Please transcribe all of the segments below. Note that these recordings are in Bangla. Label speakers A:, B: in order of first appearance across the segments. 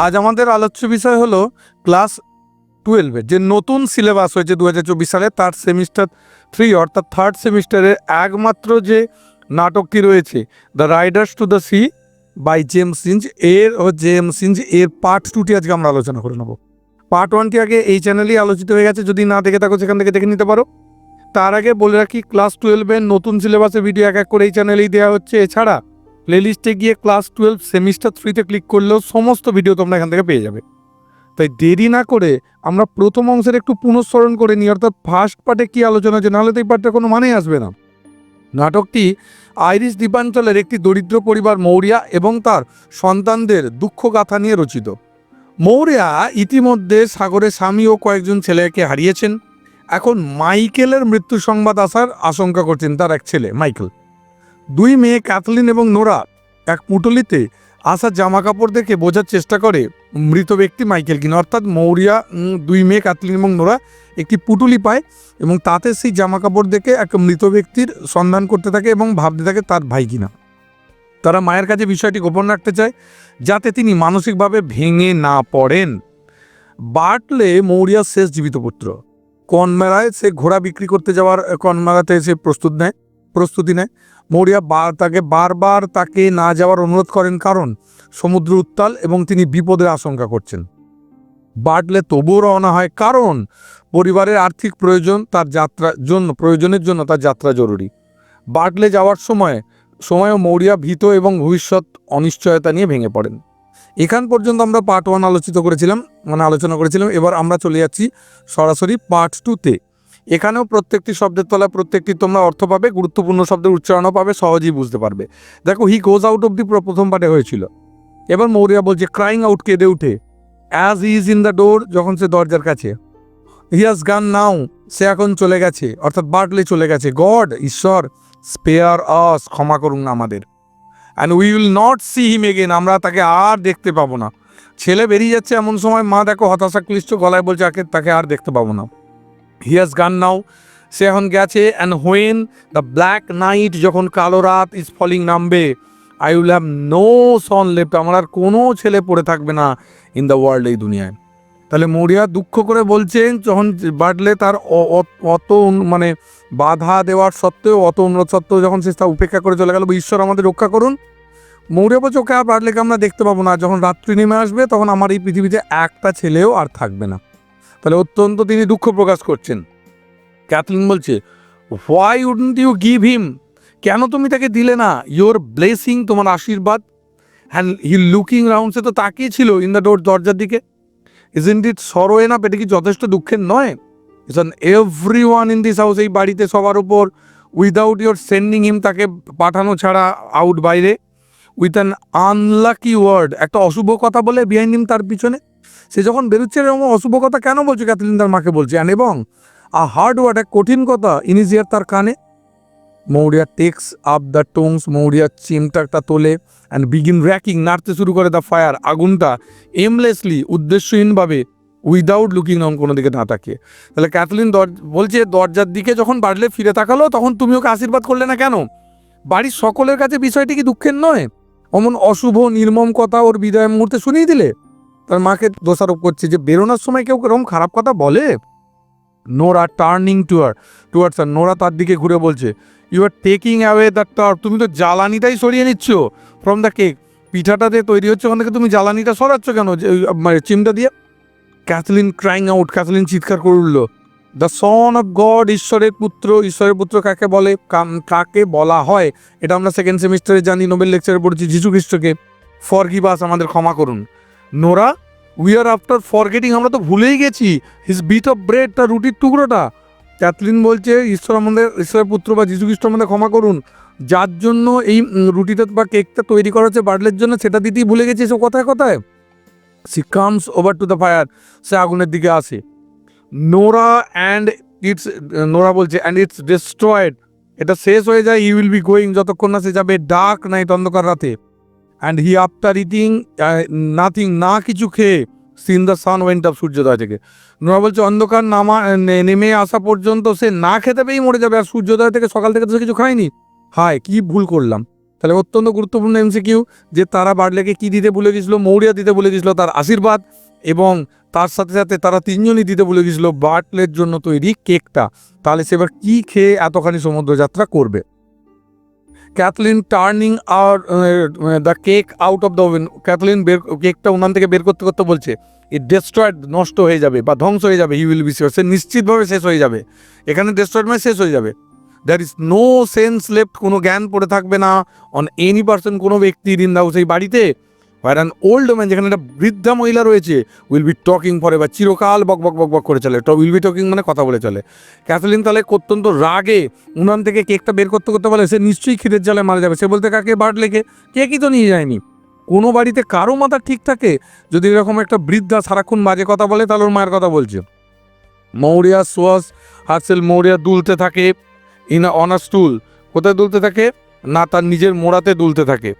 A: আজ আমাদের আলোচ্য বিষয় হলো ক্লাস টুয়েলভের যে নতুন সিলেবাস হয়েছে দু হাজার চব্বিশ সালে, তার সেমিস্টার থ্রি অর্থাৎ থার্ড সেমিস্টারের একমাত্র যে নাটকটি রয়েছে the riders to the sea by James Synge এর ও জেমস সিঞ্জ এর পার্ট টুটি আজকে আমরা আলোচনা করে নেব। পার্ট ওয়ানটি আগে এই চ্যানেলেই আলোচিত হয়ে গেছে, যদি না দেখে থাকো সেখান থেকে দেখে নিতে পারো। তার আগে বলে রাখি ক্লাস টুয়েলভের নতুন সিলেবাসের ভিডিও এক এক করে এই চ্যানেলেই দেওয়া হচ্ছে। এছাড়া প্লেলিস্টে গিয়ে ক্লাস টুয়েলভ সেমিস্টার থ্রিতে ক্লিক করলেও সমস্ত ভিডিও তোমরা এখান থেকে পেয়ে যাবে। তাই দেরি না করে আমরা প্রথম অংশের একটু পুনঃস্মরণ করে নিই, অর্থাৎ ফার্স্ট পার্টে কী আলোচনা হচ্ছে? নাহলে তো এই পার্টটা কোনো মানেই আসবে না। নাটকটি আইরিশ দ্বীপাঞ্চলের একটি দরিদ্র পরিবার মৌরিয়া এবং তার সন্তানদের দুঃখ গাথা নিয়ে রচিত। মৌরিয়া ইতিমধ্যে সাগরে স্বামী ও কয়েকজন ছেলেকে হারিয়েছেন। এখন মাইকেলের মৃত্যু সংবাদ আসার আশঙ্কা করছেন তার এক ছেলে, মাইকেল। দুই মেয়ে ক্যাথলিন এবং নোরা এক পুটলিতে আসা জামা কাপড় দেখে বোঝার চেষ্টা করে মৃত ব্যক্তি মাইকেল কিনা। অর্থাৎ মৌরিয়া দুই মেয়ে ক্যাথলিন এবং নোরা একটি পুটুলি পায় এবং তাতে সেই জামা কাপড় দেখে এক মৃত ব্যক্তির সন্ধান করতে থাকে এবং ভাবতে থাকে তার ভাই কিনা। তারা মায়ের কাছে বিষয়টি গোপন রাখতে চায় যাতে তিনি মানসিকভাবে ভেঙে না পড়েন। বাটলে মৌরিয়ার শেষ জীবিত পুত্র। কনমেলায় সে ঘোড়া বিক্রি করতে যাওয়ার কনমেলাতে সে প্রস্তুত নেয়। প্রস্তুতি নেয়। মৌরিয়া বার, তাকে বারবার তাকে না যাওয়ার অনুরোধ করেন কারণ সমুদ্র উত্তাল এবং তিনি বিপদের আশঙ্কা করছেন। বাটলে তবুও রওনা হয় কারণ পরিবারের আর্থিক প্রয়োজন, তার যাত্রার জন্য, প্রয়োজনের জন্য তার যাত্রা জরুরি। বাটলে যাওয়ার সময়, সময়ও মৌরিয়া ভীত এবং ভবিষ্যৎ অনিশ্চয়তা নিয়ে ভেঙে পড়েন। এখান পর্যন্ত আমরা পার্ট ওয়ান আলোচিত করেছিলাম মানে আলোচনা করেছিলাম। এবার আমরা চলে যাচ্ছি সরাসরি পার্ট টুতে এখানেও প্রত্যেকটি শব্দের তলায় প্রত্যেকটি তোমরা অর্থ পাবে, গুরুত্বপূর্ণ শব্দের উচ্চারণও পাবে, সহজেই বুঝতে পারবে। দেখো হি গোজ আউট অব দি প্রথম পার্টে হয়েছিল। এবার মৌরিয়া বলছে ক্রাইং আউট কেঁদে উঠে। As is in the door যখন সে দরজার কাছে হিয়াস গান নাও সে এখন চলে গেছে, অর্থাৎ বাটলে চলে গেছে। গড ঈশ্বর স্পেয়ার আস ক্ষমা করুন আমাদের। And we will not see him again আমরা তাকে আর দেখতে পাবো না। ছেলে বেরিয়ে যাচ্ছে এমন সময়, মা দেখো হতাশা ক্লিষ্ট গলায় বলছে তাকে আর দেখতে পাবো না। হিয়াস গান নাও সে এখন গেছে and when the black night যখন কালো রাত ইজ ফলিং নামবে I will have no son left আমার আর কোনো ছেলে পড়ে থাকবে না ইন দ্য ওয়ার্ল্ড এই দুনিয়ায়। তাহলে মরিয়া দুঃখ করে বলছেন, যখন বাটলে তার অত মানে বাধা দেওয়ার সত্ত্বেও, অত উন্নত সত্ত্বেও যখন সে তা উপেক্ষা করে চলে গেল ঈশ্বর, আমাদের রক্ষা করুন। মৌরিয়া ওকে, আর বাটলেকে আমরা দেখতে পাবো না। যখন রাত্রি নেমে আসবে, তখন আমার এই পৃথিবীতে একটা ছেলেও আর থাকবে না। তাহলে অত্যন্ত তিনি দুঃখ প্রকাশ করছেন। ক্যাথলিন বলছে why wouldn't you give him কেন তুমি তাকে দিলে না? ইওর ব্লেসিং তোমার আশীর্বাদ। হ্যান্ড হি লুকিং রাউন্ড সে তো তাকিয়ে ছিল ইন দ্য ডোর দরজার দিকে। ইজেন্ট ইট সরো এ না এটা কি যথেষ্ট দুঃখের নয়? It's an every one in this house এই বাড়িতে সবার উপর উইদাউট ইউর সেন্ডিং হিম তাকে পাঠানো ছাড়া আউট বাইরে। উইথ অ্যান আনলাকি ওয়ার্ড একটা অশুভ কথা বলে বিহাইন্ড হিম তার পিছনে। সে যখন বেরোচ্ছে এরকম অশুভ কথা কেন বলছে? ক্যাথলিন তার মাকে বলছে। And এবং আ হার্ড ওয়ার্ড এক কঠিন কথা, ইনিজিয়ার তার কানে। Maurya takes up the tongs Maurya চিমটাটা তোলে অ্যান্ড বিগিন র্যাকিং নাড়তে শুরু করে দ্য ফায়ার আগুনটা এমলেসলি উদ্দেশ্যহীনভাবে উইদাউট লুকিং অন কোনো দিকে না তাকিয়ে। তাহলে ক্যাথলিন দর, বলছে, দরজার দিকে যখন বাড়লে ফিরে তাকালো, তখন তুমি ওকে আশীর্বাদ করলে না কেন? বাড়ির সকলের কাছে বিষয়টি কি দুঃখের নয়? অমন অশুভ, নির্মম কথা ওর বিদায় মুহূর্তে শুনিয়ে দিলে? তার মাকে দোষারোপ করছে যে বেরোনোর সময় কেউ এরকম খারাপ কথা বলে? নোরা টার্নিং টুয়ার টুয়ার্ডস আর নোরা তার দিকে ঘুরে বলছে you are taking away the turf তুমি তো জ্বালানিটাই সরিয়ে নিচ্ছ। ফ্রম দ্য কেক পিঠাটা দিয়ে তৈরি হচ্ছে, ওখান থেকে তুমি জ্বালানিটা সরাচ্ছ কেন? মানে চিমটা দিয়ে? ক্যাথলিন ক্রাইং আউট ক্যাথলিন চিৎকার করে উঠল দ্য সন অফ গড ঈশ্বরের পুত্র ঈশ্বরের পুত্র কাকে বলে? কাকে বলা হয়? এটা আমরা সেকেন্ড সেমিস্টারে জানি নোবেল লেকচারে পড়েছি যিশু খ্রিস্টকে ফর গিভাস আমাদের ক্ষমা করুন। Nora we are after forgetting আমরা তো ভুলেই গেছি। হিজ বিট অফ ব্রেড তার রুটির টুকরোটা। ক্যাথলিন বলছে, ঈশ্বর আমাদের, ঈশ্বরের পুত্র বা যিশু খ্রিস্ট আমাদের ক্ষমা করুন। যার জন্য এই রুটিটা বা কেকটা তৈরি করা হচ্ছে বার্ডলের জন্য, সেটা দিতেই ভুলে গেছি এসব কথায় কথায়। She comes over to the fire সে আগুনের দিকে আসে। নোরা অ্যান্ড ইটস নোরা বলছে অ্যান্ড ইটস ডিস্ট্রয়েড এটা শেষ হয়ে যায় ইউ উইল বি গোয়িং যতক্ষণ না সে যাবে ডার্ক নাইট অন্ধকার রাতে। And he after eating nothing না কিছু খেয়ে since the sun went off সূর্যোদয় থেকে। নোরা বলছে, অন্ধকার নামা নেমে আসা পর্যন্ত সে না খেতে পেয়েই মরে যাবে আর সূর্যোদয় থেকে, সকাল থেকে তো সে কিছু খায়নি। হায়, কি ভুল করলাম। তাহলে অত্যন্ত গুরুত্বপূর্ণ এমসিকিউ, যে তারা বার্লেকে কি দিতে ভুলে গেছিল, মৌরিয়া দিতে ভুলে গেছিল তার আশীর্বাদ, এবং তার সাথে সাথে তারা তিনজনই দিতে ভুলে গেছিল বার্টলের জন্য তৈরি কেকটা। তাহলে সে এবার কী খেয়ে এতখানি সমুদ্রযাত্রা করবে? Cathleen turning R the cake out of the oven Cathleen বের কেকটা ওনান থেকে বের করতে করতে বলছে ইট ডেস্ট্রয়েড নষ্ট হয়ে যাবে বা ধ্বংস হয়ে যাবে হি উইল বি সে নিশ্চিতভাবে শেষ হয়ে যাবে। এখানে ডেস্ট্রয়েড মানে শেষ হয়ে যাবে। There is no sense left কোনো জ্ঞান পড়ে থাকবে না। অন এনি পার্সন কোনো ব্যক্তি ইন দাও সেই বাড়িতে আর অ্যান ওল্ড ম্যান যেখানে একটা বৃদ্ধা মহিলা রয়েছে উইল বি টকিং ফর এবার চিরকাল বক বক বক বক করে চলে। উইল বি টকিং মানে কথা বলে চলে। ক্যাথলিন তাহলে অত্যন্ত রাগে উনান থেকে কেকটা বের করতে করতে বলে, সে নিশ্চয়ই খিদের জালে মারা যাবে। সে বলতে, কাকে? বাট লেগে কেকই তো নিয়ে যায়নি। কোনো বাড়িতে কারও মাথা ঠিক থাকে? যদি এরকম একটা বৃদ্ধা সারাক্ষণ বাজে কথা বলে, তাহলে ওর মায়ের কথা বলছে। মৌরিয়া সোয়াস হাসেল মৌরিয়া দুলতে থাকে। ইন অনার স্টুল কোথায় দুলতে থাকে? না, তার নিজের মোড়াতে দুলতে থাকে।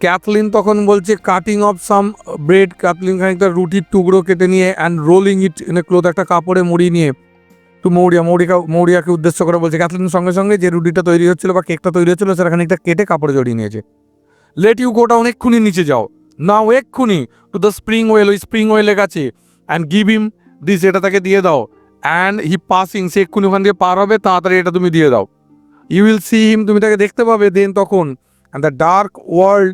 A: ক্যাথলিন তখন বলছে cutting off some bread Cathleen খানিকটা রুটির টুকরো কেটে নিয়ে and rolling it in cloth একটা কাপড়ে মুড়িয়ে নিয়ে একটু মৌরিয়া, মৌরিকা, মৌরিয়াকে উদ্দেশ্য করে বলছে ক্যাথলিন সঙ্গে সঙ্গে যে রুটিটা তৈরি হচ্ছিল বা কেকটা তৈরি হচ্ছিল, সেটা খানিকটা কেটে কাপড়ে জড়িয়ে নিয়েছে। লেট ইউ গোটা অনেকক্ষুনি নিচে যাও। নাও এক্ষুনি টু দ্য স্প্রিং ওয়েল ওই স্প্রিং ওয়েলের কাছে অ্যান্ড গিভ হিম দিস এটা তাকে দিয়ে দাও। অ্যান্ড হি পাসিং সে এক্ষুনি ওখান দিয়ে পার হবে, তাড়াতাড়ি এটা তুমি দিয়ে দাও। ইউ উইল সি হিম তুমি তাকে দেখতে পাবে দেন তখন। And the dark world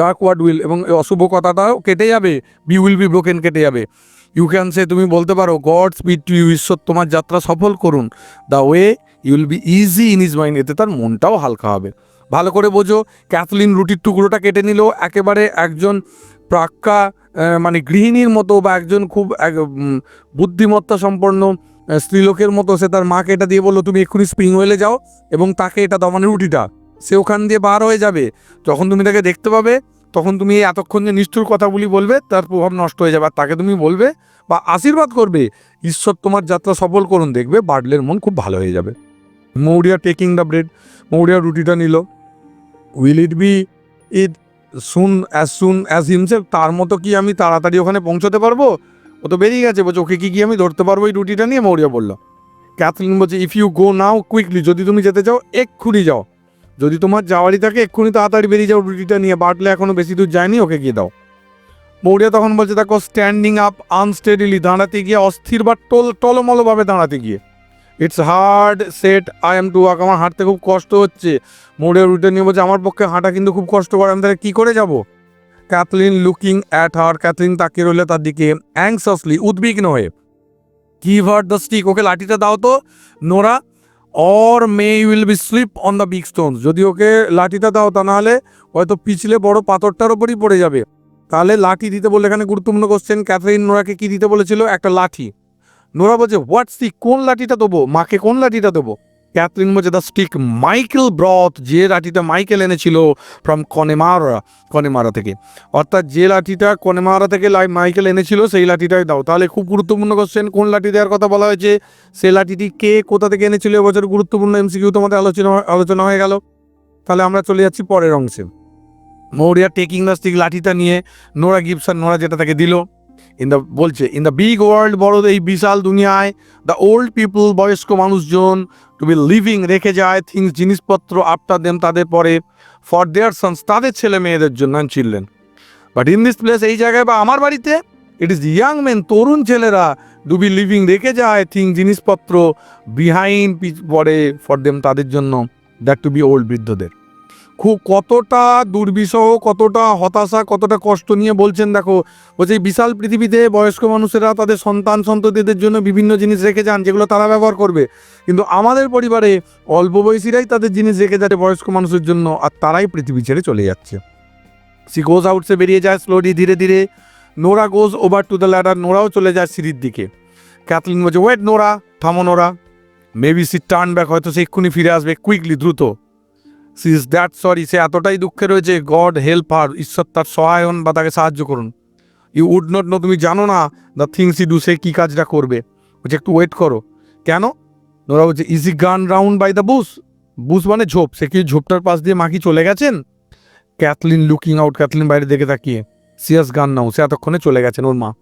A: dark word will এবং অশুভ কথাটাও কেটে যাবে। বি উইল বি ব্রোকেন কেটে যাবে। ইউ ক্যান সে তুমি বলতে পারো গড স্পিড টু ইউ ঈশ্বর তোমার যাত্রা সফল করুন। The way you will be easy in his mind এতে তার মনটাও হালকা হবে। ভালো করে বোঝো ক্যাথলিন রুটির টুকরোটা কেটে নিল একেবারে একজন প্রাক্কা মানে গৃহিণীর মতো বা একজন খুব এক, বুদ্ধিমত্তা সম্পন্ন স্ত্রীলোকের মতো সে তার মাকে এটা দিয়ে বলল তুমি এক্ষুনি স্প্রিং ওয়েলে যাও এবং তাকে এটা দাও মানে রুটিটা। সে ওখান দিয়ে বার হয়ে যাবে। যখন তুমি তাকে দেখতে পাবে, তখন তুমি এই এতক্ষণ যে নিষ্ঠুর কথাগুলি বলবে, তার প্রভাব নষ্ট হয়ে যাবে। আর তাকে তুমি বলবে বা আশীর্বাদ করবে, ঈশ্বর তোমার যাত্রা সফল করুন, দেখবে বার্ডলের মন খুব ভালো হয়ে যাবে। Maurya taking the bread Maurya রুটিটা নিল। Will it be it soon as soon as himself তার মতো কি আমি তাড়াতাড়ি ওখানে পৌঁছতে পারব? ও তো বেরিয়ে গেছে, বলছে, ওকে কি কি আমি ধরতে পারব? এই রুটিটা নিয়ে মৌরিয়া বলল। ক্যাথলিন বলছে if you go now quickly যদি তুমি যেতে চাও, এক্ষুনি যাও। যদি তোমার যাওয়ারই থাকে, এক্ষুনি তাড়াতাড়ি বেরিয়ে যাও রুটিটা নিয়ে। বাটলে এখনও বেশি দূর যায়নি, ওকে গিয়ে দাও। মৌরিয়া তখন বলছে, দেখো স্ট্যান্ডিং আপ আনস্টেডিলি দাঁড়াতে গিয়ে অস্থির বা টল, টলমলভাবে দাঁড়াতে গিয়ে। It's hard set I am to walk আমার হাঁটতে খুব কষ্ট হচ্ছে। মৌরিয়া রুটে নিয়ে বলছে, আমার পক্ষে হাঁটা কিন্তু খুব কষ্ট করে, আমি তাহলে কী করে যাব? Cathleen looking at her Cathleen তাকিয়ে রইলে তার দিকে অ্যাংসাসলি উদ্বিগ্ন হয়ে। গিভ হার দ্য স্টিক ওকে লাঠিটা দাও তো, Nora or may will be slip on the big stone যদি ওকে লাঠিটা দাও তা নাহলে হয়তো পিছলে বড় পাথরটার ওপরই পড়ে যাবে। তাহলে লাঠি দিতে বলে এখানে গুরুত্বপূর্ণ কোশ্চেন ক্যাথরিন নোরাকে কি দিতে বলেছিল? একটা লাঠি। নোরা বলছে হোয়াটস দি কোন লাঠিটা দেবো? মাকে কোন লাঠিটা দেবো? ক্যাথরিন বলছে দ্য স্টিক মাইকেল ব্রথ যে লাঠিটা মাইকেল এনেছিল ফ্রম কনেমারা কনেমারা থেকে। অর্থাৎ যে লাঠিটা কনেমারা থেকে মাইকেল এনেছিল, সেই লাঠিটাই দাও। তাহলে খুব গুরুত্বপূর্ণ কোশ্চেন কোন লাঠি দেওয়ার কথা বলা হয়েছে? সেই লাঠিটি কে, কোথা থেকে এনেছিল? এবছর গুরুত্বপূর্ণ এমসিকিউ তোমাদের আলোচনা আলোচনা হয়ে গেল। তাহলে আমরা চলে যাচ্ছি পরের অংশে। মৌরিয়া টেকিং দ্য স্টিক লাঠিটা নিয়ে নোরা গিবসন নোরা যেটা তাকে দিল ইন দ্য বলছে ইন দ্য বিগ ওয়ার্ল্ড বড় এই বিশাল দুনিয়ায় দ্য ওল্ড পিপল বয়স্ক মানুষজন টু বি লিভিং রেখে যায় থিংস জিনিসপত্র আফটার দেম তাদের পরে ফর দেয়ার সন্স তাদের ছেলে মেয়েদের জন্য children but in this place এই জায়গায় বা আমার বাড়িতে ইট ইজ ইয়াং মেন তরুণ ছেলেরা ডু বি লিভিং রেখে যায় থিং জিনিসপত্র বিহাইন্ড পরে ফর দেম তাদের জন্য দ্যাট টু বি ওল্ড বৃদ্ধদের। খুব কতটা দুর্বিষহ, কতটা হতাশা, কতটা কষ্ট নিয়ে বলছেন, দেখো, বলছে বিশাল পৃথিবীতে বয়স্ক মানুষেরা তাদের সন্তান সন্ততিদের জন্য বিভিন্ন জিনিস রেখে যান, যেগুলো তারা ব্যবহার করবে। কিন্তু আমাদের পরিবারে অল্প বয়সীরাই তাদের জিনিস রেখে যাচ্ছে বয়স্ক মানুষের জন্য, আর তারাই পৃথিবী ছেড়ে চলে যাচ্ছে। সি গোজ আউটসে বেরিয়ে যায় স্লোলি ধীরে ধীরে। Nora goes over to the ladder নোরাও চলে যায় সিঁড়ির দিকে। ক্যাথলিন বলছে ওয়েট নোরা থামো Nora maybe she turn back হয়তো সে এক্ষুনি ফিরে আসবে কুইকলি দ্রুত। সি ইজ দ্যাট সরি সে এতটাই দুঃখে রয়েছে গড হেল্প হার ঈশ্বর তার সহায় হন বা তাকে সাহায্য করুন। ইউ উড নট নো তুমি জানো না দ্য থিংস ই ডু সে কী কাজটা করবে। বলছে, একটু ওয়েট করো। কেন? ওরা বলছে is he gone round by the bush bush মানে ঝোপ। সে কি ঝোপটার পাশ দিয়ে মাকি চলে গেছেন? ক্যাথলিন লুকিং আউট ক্যাথলিন বাইরে দেখে তাকিয়ে। সিয়াস গান নাও সে এতক্ষণে চলে গেছেন, ওর মা।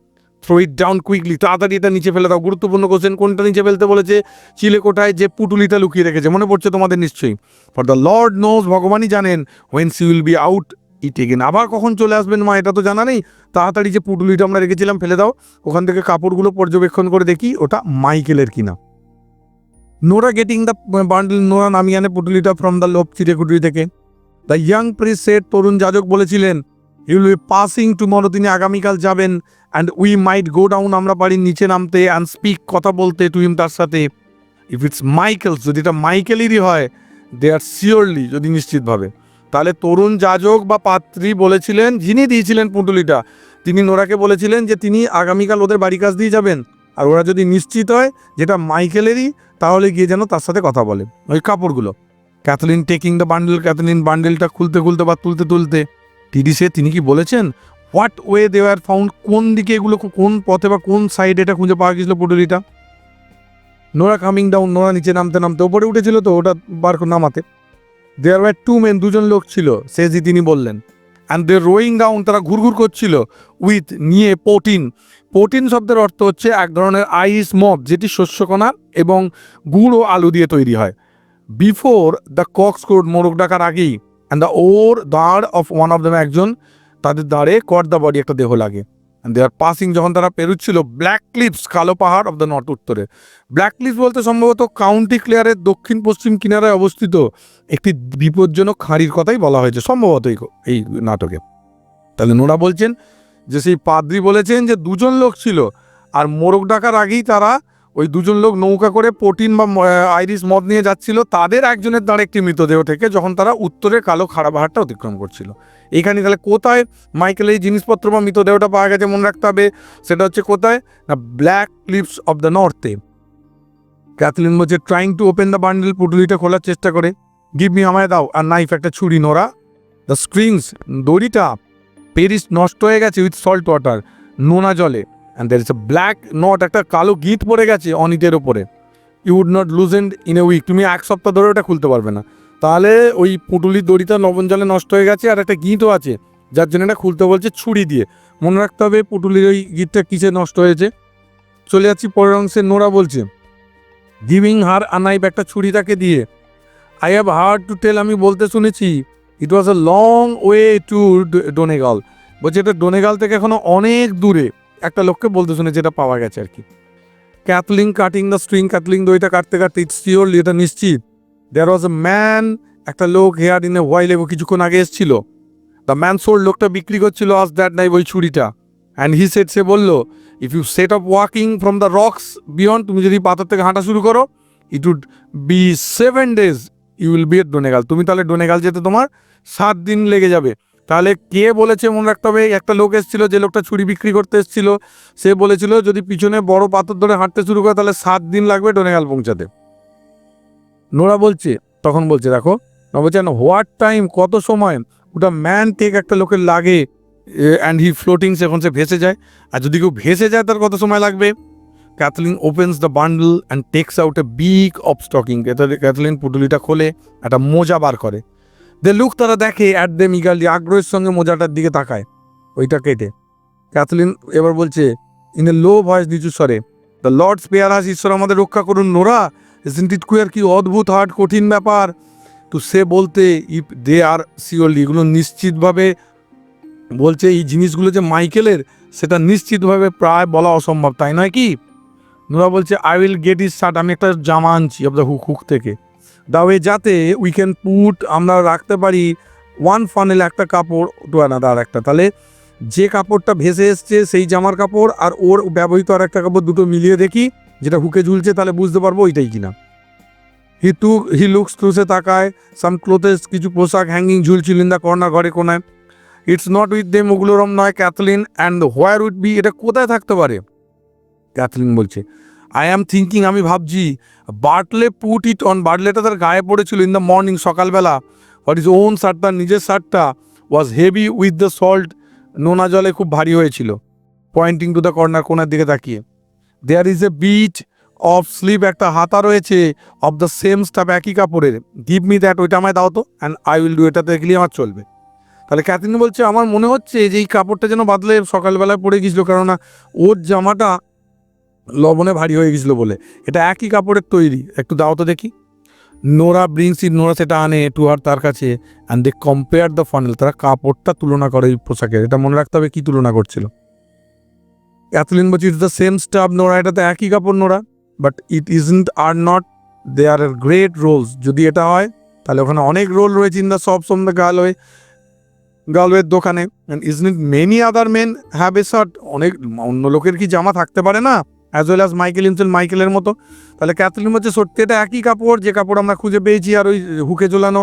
A: থ্রো ইট ডাউন কুইকলি তাড়াতাড়ি এটা নিচে ফেলে দাও। গুরুত্বপূর্ণ কোশ্চেন কোনটা নিচে ফেলতে বলেছে? চিলে কোটায় যে পুটুলিটা লুকিয়ে রেখেছে। মনে পড়ছে তোমাদের নিশ্চয়ই। ফর দ্য লর্ড নোজ ভগবানই জানেন when she will be out it again আবার কখন চলে আসবেন মা, এটা তো জানা নেই। তাড়াতাড়ি যে পুটুলিটা আমরা রেখেছিলাম, ফেলে দাও। ওখান থেকে কাপড়গুলো পর্যবেক্ষণ করে দেখি, ওটা মাইকেলের কিনা। Nora getting the bundle Nora নামিয়ে আনে পুটুলিটা ফ্রম দ্য লোভ চিরেকুটুরি থেকে। দ্য ইয়াং প্রিস সেট তরুণ যাজক বলেছিলেন ইউল বি পাসিং টুমরো তিনি আগামীকাল যাবেন। And we might go down আমরা পারি নিচে নামতে অ্যান্ড স্পিক কথা বলতে টু হিম তার সাথে। ইফ ইটস মাইকেলস যদি এটা মাইকেলেরই হয় দে আর শিওরলি যদি নিশ্চিতভাবে। তাহলে তরুণ যাজক বা পাত্রী বলেছিলেন, যিনি দিয়েছিলেন পুঁটুলিটা, তিনি নোরাকে বলেছিলেন যে তিনি আগামীকাল ওদের বাড়ি কাছ দিয়ে যাবেন। আর ওরা যদি নিশ্চিত হয় যেটা মাইকেলেরই তাহলে গিয়ে যেন তার সাথে কথা বলে। ওই কাপড়গুলো। Cathleen taking the bundle Cathleen বান্ডেলটা খুলতে খুলতে বা তুলতে তুলতে টিডিসে তিনি কি বলেছেন? What way they are found কোন দিকে এগুলো, কোন পথে বা কোন সাইডে এটা খুঁজে পাওয়া গেছিল পুটুলিটা নোরা কামিং ডাউন নোরা নিচে নামতে নামতে ওপরে উঠেছিল তো, ওটা বার নামাতে। দেয়ার ওয়ার টু মেন দুজন লোক ছিল, সেজি তিনি বললেন। অ্যান্ড দে রোয়িং ডাউন তারা ঘুরঘুর করছিল উইথ নিয়ে পোটিন পোটিন শব্দের অর্থ হচ্ছে এক ধরনের আইস মদ যেটি শস্যকণা এবং গুড় ও আলু দিয়ে তৈরি হয়। বিফোর দ্য কক্স কোড মোরগ ডাকার আগেই অ্যান্ড দ্য ওর দাঁড় অফ ওয়ান অফ দ্যাম একজন তাদের দাঁড়ে কর্দা বডি একটা দেহ লাগে। দে আর পাসিং যখন তারা পেরুচ্ছিল ব্ল্যাক ক্লিপস কালো পাহাড় অফ দ্য নর্থ উত্তরে। ব্ল্যাক ক্লিপস বলতে সম্ভবত কাউন্টি ক্লিয়ারের দক্ষিণ পশ্চিম কিনারায় অবস্থিত একটি বিপজ্জনক খাঁড়ির কথাই বলা হয়েছে, সম্ভবত এই নাটকে। তাহলে নোরা বলছেন যে সেই পাদ্রি বলেছেন যে দুজন লোক ছিল, আর মোরগ ডাকার আগেই তারা ওই দুজন লোক নৌকা করে পোটিন বা আইরিশ মদ নিয়ে যাচ্ছিল, তাদের একজনের দাঁড়ে একটি মৃতদেহ থেকে যখন তারা উত্তরের কালো খাড়া পাহাড়টা অতিক্রম করছিল। এখানে তাহলে কোথায় মাইকেলের এই জিনিসপত্র বা মৃতদেহটা পাওয়া গেছে মনে রাখতে হবে? সেটা হচ্ছে কোথায়? না ব্ল্যাক ক্লিপস অফ দ্য নর্থে ক্যাথলিন বলছে trying to open the bundle পুটুলিটা খোলার চেষ্টা করে। গিভ মি আমায় দাও। আর নাইফ একটা ছুরি, নোরা। দ্য স্ট্রিংস দড়িটা পেরিস নষ্ট হয়ে গেছে উইথ সল্ট ওয়াটার নোনা জলে। And there is a black knot একটা কালো গিট পড়ে গেছে অনিটের ওপরে you would not loosened in a week তুমি এক সপ্তাহ ধরে ওটা খুলতে পারবে না। তাহলে ওই পুটুলির দড়িটা লবণ জলে নষ্ট হয়ে গেছে, আর একটা গিঁটও আছে, যার জন্য এটা খুলতে বলছে ছুরি দিয়ে। মনে রাখতে হবে পুটুলির ওই গিটটা কিসে নষ্ট হয়েছে। চলে যাচ্ছি পরের অংশে, নোরা বলছে গিভিং হার আনাইব একটা ছুরি তাকে দিয়ে। আই হ্যাভ হার্ড টু টেল আমি বলতে শুনেছি it was a long way to Donegal বলছে, এটা ডোনেগাল থেকে এখনও অনেক দূরে। একটা লোককে বলতে শুনেছি, এটা পাওয়া গেছে আর কি। Cathleen cutting the string Cathleen দইটা কাটতে কাটতে ইটস শিওরলি এটা নিশ্চিত। দেয়ার ওয়াজ এ ম্যান একটা লোক হেয়ার ইন এ হোয়াইল এবং কিছুক্ষণ আগে এসেছিল। দ্য ম্যান সোল্ড লোকটা বিক্রি করছিল আজ দ্যাট নাই ওই ছুরিটা। অ্যান্ড হি সেট সে বলল if you set off walking from the rocks beyond তুমি যদি পাথর থেকে হাঁটা শুরু করো it would be seven days you will be Donegal তুমি তাহলে ডোনেগাল যেতে তোমার সাত দিন লেগে যাবে। তাহলে কে বলেছে মনে রাখতে হবে? একটা লোক এসেছিল, যে লোকটা ছুরি বিক্রি করতে এসেছিল। সে বলেছিল, যদি পিছনে বড় পাথর ধরে হাঁটতে শুরু করে, তাহলে সাত দিন লাগবে ডোনেগাল পৌঁছাতে। নোরা বলছে, তখন বলছে, দেখো না বলছে হোয়াট টাইম কত সময়? ওটা ম্যান টেক একটা লোকের লাগে অ্যান্ড হি ফ্লোটিং এখন সে ভেসে যায়। আর যদি কেউ ভেসে যায়, তার কত সময় লাগবে? Cathleen opens the bundle and takes out a bit of stocking Cathleen পুটুলিটা খোলে, একটা মোজা বার করে। দে লুক তারা দেখে অ্যাট দেম ইগালি আগ্রহের সঙ্গে মোজাটার দিকে তাকায়। ওইটা কেটে। ক্যাথলিন এবার বলছে ইন এ লো ভয়েস নিচু স্বরে দ্য লর্ডস স্পেয়ার হাস ঈশ্বর আমাদের রক্ষা করুন, নোরা। ইসেন্ট ইট কুয়ার কি অদ্ভুত, হার্ড, কঠিন ব্যাপার? তো সে বলতে ইফ দে আর সিওরলি এগুলো নিশ্চিতভাবে বলছে, এই জিনিসগুলো যে মাইকেলের, সেটা নিশ্চিতভাবে প্রায় বলা অসম্ভব, তাই নয় কি? নোরা বলছে I will get his shirt আমি একটা জামা আনছি দ্য হুক হুক থেকে। দা ওয়ে যাতে উই ক্যান পুট আমরা রাখতে পারি ওয়ান ফানেল একটা কাপড় টু আনাদার একটা। তাহলে যে কাপড়টা ভেসে এসছে, সেই জামার কাপড়, আর ওর ব্যবহৃত আর একটা কাপড়, দুটো মিলিয়ে দেখি। যেটা হুকে ঝুলছে, তাহলে বুঝতে পারব ওইটাই কিনা। হি টু হি লুকস ট্রুসে তাকায় সাম ক্লোথেস কিছু পোশাক হ্যাঙ্গিং ঝুলছিল ইন দ্য কর্নার ঘরে কোনায়। ইটস নট উইথ দেম ওগুলোরম নয় Cathleen and where would be এটা কোথায় থাকতে পারে? ক্যাথলিন বলছে আই অ্যাম থিঙ্কিং আমি ভাবছি বার্টলে পুট ইট অন বার্টলেটা তার গায়ে পড়েছিল ইন দ্য মর্নিং সকালবেলা। হোয়াট ইজ ওন শার্ট তার নিজের শার্টটা was heavy with the salt নোনা জলে খুব ভারী হয়েছিল। পয়েন্টিং টু দ্য কর্নার কোনার দিকে তাকিয়ে। There is a bit of sleeve একটা হাতা রয়েছে অফ দ্য সেম স্টাফ একই কাপড়ের। গিভ মি দ্যাট ওইটা আমায় দাও তো অ্যান্ড আই উইল ডু এটা দেখলেই আমার চলবে। তাহলে ক্যাথরিন বলছে, আমার মনে হচ্ছে যে এই কাপড়টা যেন বাদলে সকালবেলায় পরে গেছিল কেননা ওর জামাটা লবণে ভারী হয়ে গেছিল বলে। এটা একই কাপড়ের তৈরি, একটু দাও তো দেখি। নোরা ব্রিংস ইট নোরা সেটা আনে টু আর তার কাছে and they compare the flannel তারা কাপড়টা তুলনা করে এই পোশাকের। এটা মনে রাখতে হবে কী তুলনা করছিল। ক্যাথলিন বলছি it's the same stuff Nora এটা তো একই কাপড় Nora but it isn't are not they are great rolls যদি এটা হয়, তাহলে ওখানে অনেক রোল রয়েছে ইন দ্য সব সম দ্য গার্লওয়ে গার্লওয়ের দোকানে isn't it many other men have a shirt অনেক, অন্য লোকের কি জামা থাকতে পারে না? অ্যাজ ওয়েল অ্যাজ মাইকেল ইনসেল মাইকেলের মতো। তাহলে ক্যাথলিন হচ্ছে সত্যি এটা একই কাপড়, যে কাপড় আমরা খুঁজে পেয়েছি আর ওই হুকে ঝোলানো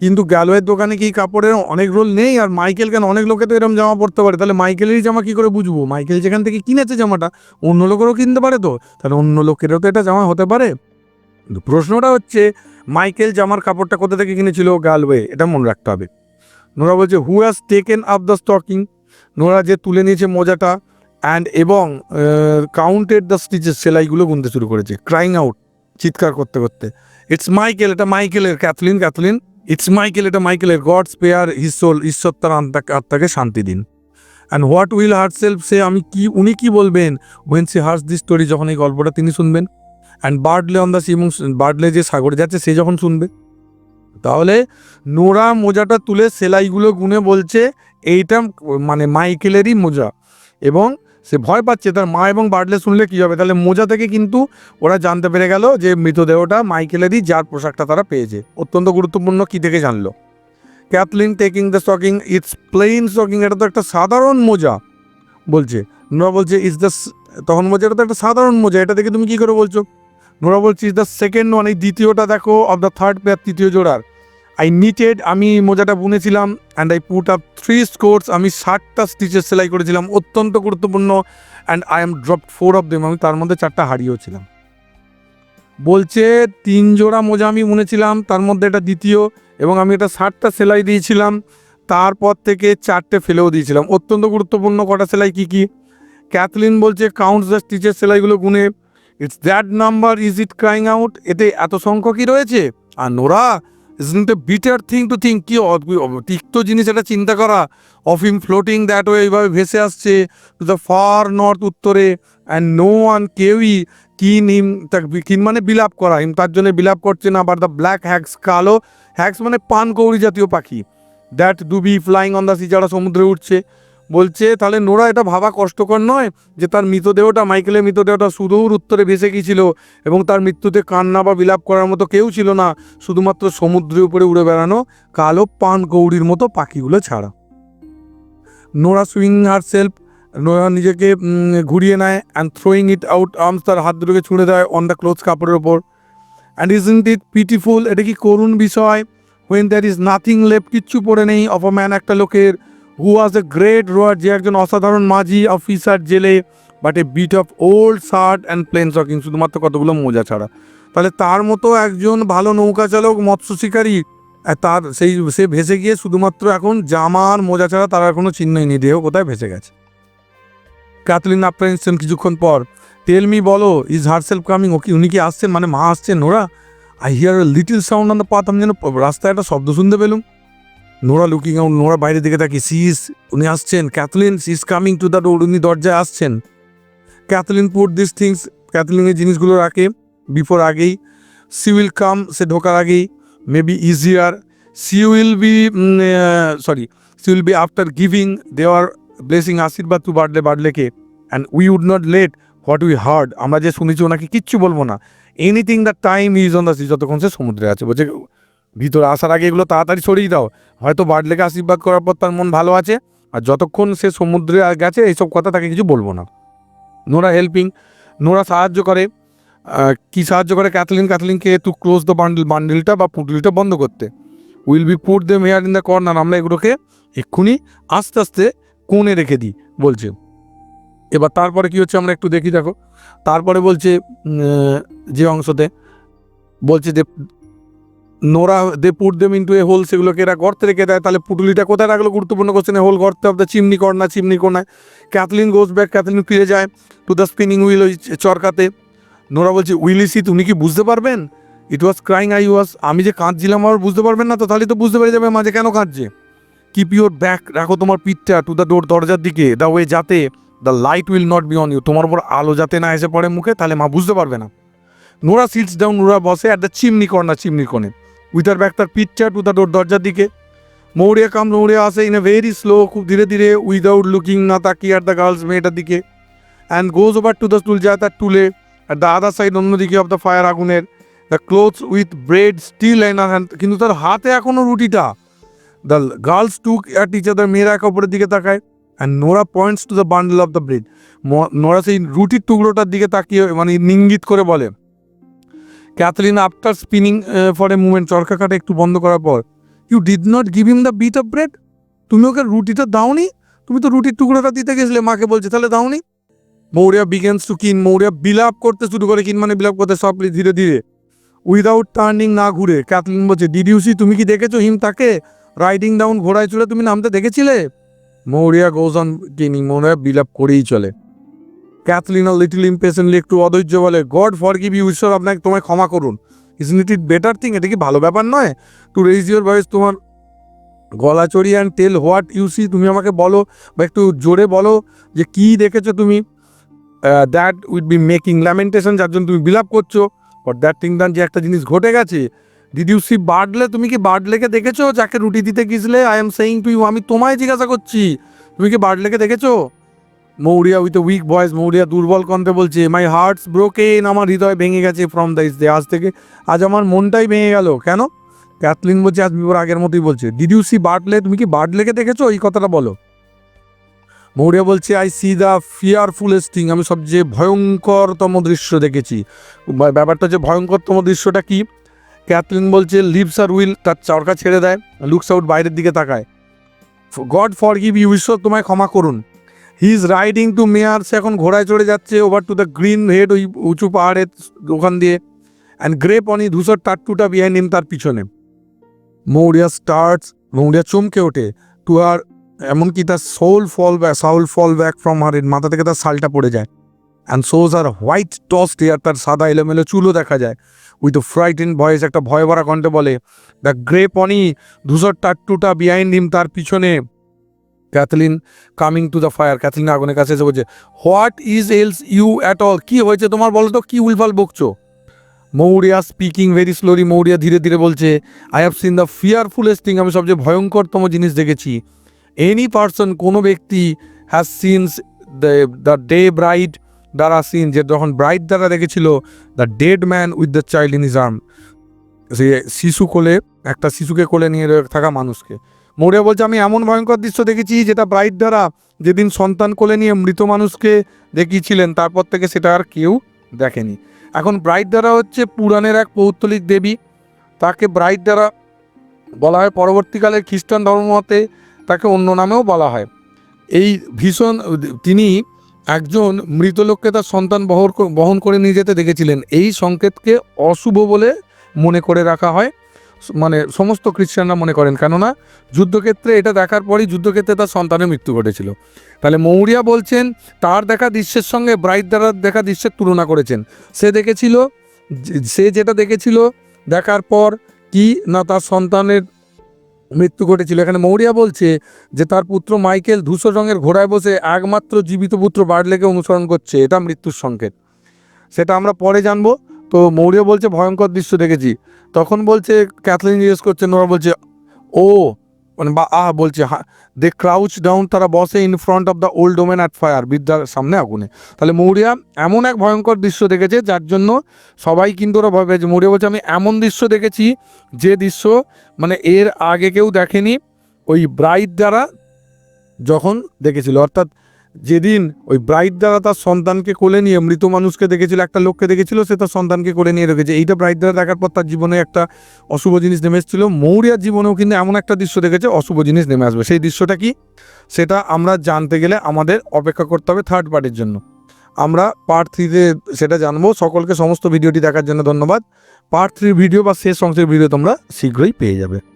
A: কিন্তু গ্যালোয়ের দোকানে কি কাপড়ের অনেক রোল নেই? আর মাইকেল কেন? অনেক লোকে তো এরকম জামা পরতে পারে। তাহলে মাইকেলেরই জামা কি করে বুঝব? মাইকেল যেখান থেকে কিনেছে জামাটা, অন্য লোকেরও কিনতে পারে তো? তাহলে অন্য লোকেরও তো এটা জামা হতে পারে। প্রশ্নটা হচ্ছে, মাইকেল জামার কাপড়টা কোথা থেকে কিনেছিল? গালওয়ে এটা মনে রাখতে হবে। নোরা বলছে who has taken up the stocking Nora যে তুলে নিয়েছে মোজাটা অ্যান্ড এবং কাউন্টেড দ্য স্টিচের সেলাইগুলো গুনতে শুরু করেছে। ক্রাইং আউট চিৎকার করতে করতে। ইটস মাইকেল এটা মাইকেলের ক্যাথলিন ক্যাথলিন ইটস মাইকেল এটা মাইকেলের গডস পেয়ার হিস সোল ঈশ্বর তার আত্মা- আত্মাকে শান্তি দিন। And what will herself সে আমি কি উনি কি বলবেন? When she hears the story যখন এই গল্পটা তিনি শুনবেন। And Bartley on the sea এবং বার্ডলে যে সাগরে যাচ্ছে, সে যখন শুনবে। তাহলে নোরা মোজাটা তুলে সেলাইগুলো গুনে বলছে, এইটা মানে মাইকেলেরই মোজা। এবং সে ভয় পাচ্ছে, তার মা এবং বার্ডলে শুনলে কী হবে? তাহলে মোজা থেকে কিন্তু ওরা জানতে পেরে গেল যে মৃতদেহটা মাইকেলেরই যার পোশাকটা তারা পেয়েছে। অত্যন্ত গুরুত্বপূর্ণ কী থেকে জানলো? Cathleen taking the stocking it's plain stocking এটা তো একটা সাধারণ মোজা, বলছে। নোরা বলছে ইজ দ্য তখন বলছে, এটা তো একটা সাধারণ মোজা, এটা দেখে তুমি কী করে বলছো? নোরা বলছি ইজ দ্য সেকেন্ড ওয়ান এই দ্বিতীয়টা দেখো অফ দ্য থার্ড পেয়ার তৃতীয় জোড়ার। আই নিটেড আমি মোজাটা বুনেছিলাম and I put up three scores আমি ষাটটা স্টিচের সেলাই করেছিলাম, অত্যন্ত গুরুত্বপূর্ণ and I am drop four of them আমি তার মধ্যে চারটা হারিয়েওছিলাম। বলছে, তিন জোড়া মোজা আমি বুনেছিলাম, তার মধ্যে এটা দ্বিতীয়, এবং আমি এটা ষাটটা সেলাই দিয়েছিলাম, তারপর থেকে চারটে ফেলেও দিয়েছিলাম। অত্যন্ত গুরুত্বপূর্ণ কটা সেলাই কী কী? ক্যাথলিন বলছে কাউন্টস দ্য স্টিচের সেলাইগুলো গুনে it's that number is it crying out এতে এত সংখ্যকই রয়েছে? আর Nora isn't a bitter thing to think কি তিক্ত জিনিস এটা চিন্তা করা of him floating that way এইভাবে ভেসে আসছে টু দ্য ফার নর্থ উত্তরে অ্যান্ড নো ওয়ান কেউই কিন হিম কিন মানে বিলাপ করা হিম তার জন্য বিলাপ করছে না আবার দ্য ব্ল্যাক হ্যাক্স কালো হ্যাক্স মানে পানকৌড়ি জাতীয় পাখি that do be flying on the sea যারা সমুদ্রে উঠছে বলছে, তাহলে নোরা এটা ভাবা কষ্টকর নয় যে তার মৃতদেহটা, মাইকেলের মৃতদেহটা সুদূর উত্তরে ভেসে গিয়েছিল এবং তার মৃত্যুতে কান্না বা বিলাপ করার মতো কেউ ছিল না। শুধুমাত্র সমুদ্রের উপরে উড়ে বেড়ানো কালো পান গৌরীর মতো পাখিগুলো ছাড়া। Nora swing herself, Nora নিজেকে ঘুরিয়ে নেয় and throwing it out arms তার হাত দুটোকে ছুঁড়ে দেয় অন দ্য ক্লোথ কাপড়ের ওপর অ্যান্ড ইজন্ট ইট পিটিফুল এটা কি করুণ বিষয়? When there is nothing left কিচ্ছু পড়ে নেই। অফ ম্যান একটা লোকের হু ওয়াজ এ গ্রেট রোয়ার যে একজন অসাধারণ মাঝি অফিসার জেলে but a bit of old shirt and plain stocking শুধুমাত্র কতগুলো মোজা ছাড়া। তাহলে তার মতো একজন ভালো নৌকা চালক, মৎস্য শিকারী তার সেই, সে ভেসে গিয়ে শুধুমাত্র এখন জামার মোজা ছাড়া তার কোনো চিহ্নই নেই, দেহ কোথায় ভেসে গেছে। ক্যাথলিন ইনস্ট্যান্ট কিছুক্ষণ পর। টেলমি বলো ইজ হারসেলফ কামিং ও কি, উনি কি আসছেন? মানে মা আসছেন? Nora I hear little sound on the path আমি যেন রাস্তায় একটা শব্দ শুনতে পেলুম। নোরা লুকিং আউট নোরা বাইরে দিকে তাকি সিজ উনি আসছেন Cathleen she is coming to the road উনি দরজায় আসছেন। ক্যাথলিন পুট দিস থিংস ক্যাথলিনের জিনিসগুলো রাখে বিফোর আগেই সি উইল কাম সে ঢোকার আগেই maybe easier she will be sorry she will be after giving দেওয়ার ব্লেসিং আশীর্বাদ to Bartley বার্ডলেকে and we would not let what we heard আমরা যে শুনেছি, ওনাকে কিচ্ছু বলব না। Anything the time is on the sea যতক্ষণ সে সমুদ্রে আছে বলছে ভিতরে আসার আগে এগুলো তাড়াতাড়ি সরিয়ে দাও। হয়তো বার্ডলেকে আশীর্বাদ করার পর তার মন ভালো আছে। আর যতক্ষণ সে সমুদ্রে গেছে, এইসব কথা তাকে কিছু বলব না। নোরা হেল্পিং নোরা সাহায্য করে। কি সাহায্য করে? ক্যাথলিন, ক্যাথলিনকে টু ক্লোজ দ্য বান্ডেল বান্ডেলটা বা পুটলিটা বন্ধ করতে। Will be put them here in the corner আমরা এগুলোকে এক্ষুনি আস্তে আস্তে কোণে রেখে দিই, বলছে। এবার তারপরে কি হচ্ছে? আমরা একটু দেখি, দেখো। তারপরে বলছে যে অংশতে বলছে যে Nora they put them into a hole সেগুলোকে এরা গর্তে রেখে দেয়। তাহলে পুটুলিটা কোথায় রাখল গুরুত্বপূর্ণ কোশ্চেনে হোল গর্তে of the chimney corner, chimney কোনায়। ক্যাথলিন গোস ব্যাক, ক্যাথলিন ফিরে যায় টু দ্য স্পিনিং হুইল ওই চরকাতে। নোরা বলছে উইলিসি তুমি কি বুঝতে পারবেন? ইট ওয়াজ ক্রাইং আই ওয়াজ আমি যে কাঁদছিলাম আর বুঝতে পারবেন না তো? তাহলে তো বুঝতে পেরে যাবে মাঝে কেন কাঁদছে? কিপ ইউর ব্যাক রাখো তোমার পিঠটা টু দ্য ডোর দরজার দিকে। দ্য ওয়ে যাতে the light will not be on you তোমার উপর আলো যাতে না এসে পড়ে মুখে, তাহলে মা বুঝতে পারবে না। নোরা সিটস ডাউন নোরা বসে at the chimney corner chimney কোণে উইথ আর ব্যাক তার টু দ্য ডোর দরজার দিকে মৌরিয়া কাম মৌরিয়া আসে ইন এ ভেরি স্লো খুব ধীরে ধীরে উইদাউট লুকিং না তাকিয়ে আর দ্য গার্লস মেয়েটার দিকে and goes over to the stool যায় তার টুলে আর দ্য আদার সাইড অন্যদিকে অফ দ্য ফায়ার আগুনের the clothes with bread still and hand কিন্তু তার হাতে এখনও রুটিটা the girls took at each other মেয়েরা একে অপরের দিকে তাকায় and Nora points to the bundle of the bread Nora সেই রুটির টুকরোটার দিকে তাকিয়ে মানে নিঙ্গিত করে বলে Cathleen after spinning for a movement চরকা কাটা একটু বন্ধ করার পর you did not give him the bit of bread তুমি ওকে রুটিটা দাওনি? তুমি তো রুটির টুকরোটা দিতে গেছিলে, মাকে বলছে, তাহলে দাওনি? মৌরিয়া বিগেন্স টু কিন মৌরিয়া বিলাপ করতে শুরু করে কিন মানে বিলাপ করতে সব ধীরে ধীরে। উইদাউট টার্নিং না ঘুরে ক্যাথলিন বলছে ডিডিউসি তুমি কি দেখেছ হিম তাকে? রাইডিং ডাউন ঘোড়ায় চলে তুমি নামতে দেখেছিলে? Maurya goes on keening Maurya বিলাপ করেই চলে। ক্যাথলিন লিটল ইম্পেশেন্টলি একটু অধৈর্য বলে গড ফর গিভ ইউ ঈশ্বর আপনাকে তোমায় ক্ষমা করুন। Is it it better thing এটা কি ভালো ব্যাপার নয়? টু রেজ ইউর ভয়েস তোমার গলা চড়ি and tell what you see তুমি আমাকে বলো বা একটু জোরে বলো যে কি দেখেছ তুমি that would be making lamentation যার জন্য তুমি বিলাপ করছ। বাট দ্যাট থিং দ্যান যে একটা জিনিস ঘটে গেছে ডিড ইউ সি বার্ডলে তুমি কি বার্ডলেকে দেখেছ? যাকে রুটি দিতে গিয়েছিলে I am saying to you আমি তোমায় জিজ্ঞাসা করছি। তুমি কি বার্ডলেকে দেখেছ? Maurya with weak voice Maurya দুর্বল কণ্ঠে বলছে মাই হার্টস ব্রোকেন আমার হৃদয় ভেঙে গেছে ফ্রম দ্য ডে আজ থেকে, আজ আমার মনটাই ভেঙে গেল। কেন? ক্যাথলিন বলছে, আজ বিপর আগের মতোই বলছে। ডিড ইউ সি বার্ডলে তুমি কি বার্ডলেকে দেখেছ? এই কথাটা বলো। মৌরিয়া বলছে I see the fearfullest thing আমি সবচেয়ে ভয়ঙ্করতম দৃশ্য দেখেছি। ব্যাপারটা হচ্ছে ভয়ঙ্করতম দৃশ্যটা কি? ক্যাথলিন বলছে লিভস আর উইল তার চরকা ছেড়ে দেয় লুকস আউট বাইরের দিকে তাকায়। গড ফর গিভ ইউ ঈশ্বর তোমায় ক্ষমা করুন। He is riding to mare সে এখন ঘোড়ায় চড়ে যাচ্ছে over to the green head ওই উঁচু পাহাড়ের ওখান দিয়ে অ্যান্ড গ্রেপ অন ই ধূসর টাট্টুটা বিহাইন্ড হিম তার পিছনে। মৌরিয়া স্টার্টস মৌরিয়া চমকে ওঠে টু আর এমনকি তার shawl fall back shawl fall back from her মাথা থেকে তার শালটা পড়ে যায়। And shows her white tossed hair তার সাদা এলোমেলো চুলও দেখা যায়। উইথ ফ্রাইট ইন ভয়েস একটা ভয় ভরা কণ্ঠে বলে দ্য গ্রেপ অনি ধূসর টাট্টুটা বিহাইন্ড হিম তার পিছনে। Cathleen coming to the fire. Cathleen আগুনের কাছে এসে বলছে, what is else you at all? কী হয়েছে তোমার বলো তো, কী উলফাল বকছো? Maurya speaking very slowly. Maurya ধীরে ধীরে বলছে I have seen the fearfullest thing আমি সবচেয়ে ভয়ঙ্করতম জিনিস দেখেছি। এনি পার্সন কোনো ব্যক্তি has since the day Bride Dara seen যে যখন ব্রাইড দ্বারা দেখেছিল the dead man with the child in his arm সে শিশু কোলে, একটা শিশুকে কোলে নিয়ে থাকা মানুষকে। মৌরিয়া বলছে, আমি এমন ভয়ঙ্কর দৃশ্য দেখেছি যেটা ব্রাইড দ্বারা যেদিন সন্তান কোলে নিয়ে মৃত মানুষকে দেখিয়েছিলেন, তারপর থেকে সেটা আর কেউ দেখেনি। এখন ব্রাইড দ্বারা হচ্ছে পুরাণের এক পৌত্তলিক দেবী, তাকে ব্রাইড দ্বারা বলা হয়, পরবর্তীকালে খ্রিস্টান ধর্মমতে তাকে অন্য নামেও বলা হয়। এই ভীষণ, তিনি একজন মৃত লোককে তার সন্তান বহর বহন করে নিয়ে যেতে দেখেছিলেন। এই সংকেতকে অশুভ বলে মনে করে রাখা হয়। মানে সমস্ত খ্রিস্টানরা মনে করেন। কেননা যুদ্ধক্ষেত্রে এটা দেখার পরই যুদ্ধক্ষেত্রে তার সন্তানের মৃত্যু ঘটেছিল। তাহলে মৌরিয়া বলছেন, তার দেখা দৃশ্যের সঙ্গে ব্রাইট দ্বারা দেখা দৃশ্যের তুলনা করেছেন। সে দেখেছিল সে যেটা দেখেছিল দেখার পর কি না তার সন্তানের মৃত্যু ঘটেছিল। এখানে মৌরিয়া বলছে যে তার পুত্র মাইকেল ধূসর রঙের ঘোড়ায় বসে একমাত্র জীবিত পুত্র বার্ডলেকে অনুসরণ করছে। এটা মৃত্যুর সংকেত। সেটা আমরা পরে জানব। তো মৌরিয়া বলছে, ভয়ঙ্কর দৃশ্য দেখেছি। তখন বলছে, ক্যাথলিন জিজ্ঞেস করছে, নোরা বলছে, ও মানে বা, আহ, বলছে দে ক্রাউচ ডাউন, তারা বসে in front of the old woman at fire, বিদ্যার সামনে আগুনে। তাহলে মৌরিয়া এমন এক ভয়ঙ্কর দৃশ্য দেখেছে, যার জন্য সবাই কিন্তু ওরা ভয় পেয়েছে। মৌরিয়া বলছে, আমি এমন দৃশ্য দেখেছি, যে দৃশ্য মানে এর আগে কেউ দেখেনি, ওই ব্রাইড দ্বারা যখন দেখেছিল। অর্থাৎ যেদিন ওই ব্রাইড দ্বারা তার সন্তানকে কোলে নিয়ে মৃত মানুষকে দেখেছিল, একটা লোককে দেখেছিল, সে তার সন্তানকে কোলে নিয়ে রেখেছে। এইটা ব্রাইড দ্বারা দেখার পর তার জীবনে একটা অশুভ জিনিস নেমে এসেছিল। মৌরিয়ার জীবনেও কিন্তু এমন একটা দৃশ্য দেখেছে, অশুভ জিনিস নেমে আসবে। সেই দৃশ্যটা কি? সেটা আমরা জানতে গেলে আমাদের অপেক্ষা করতে হবে থার্ড পার্টির জন্য। আমরা পার্ট থ্রিতে সেটা জানব। সকলকে সমস্ত ভিডিওটি দেখার জন্য ধন্যবাদ। পার্ট থ্রির ভিডিও বা শেষ অংশের ভিডিও তোমরা শীঘ্রই পেয়ে যাবে।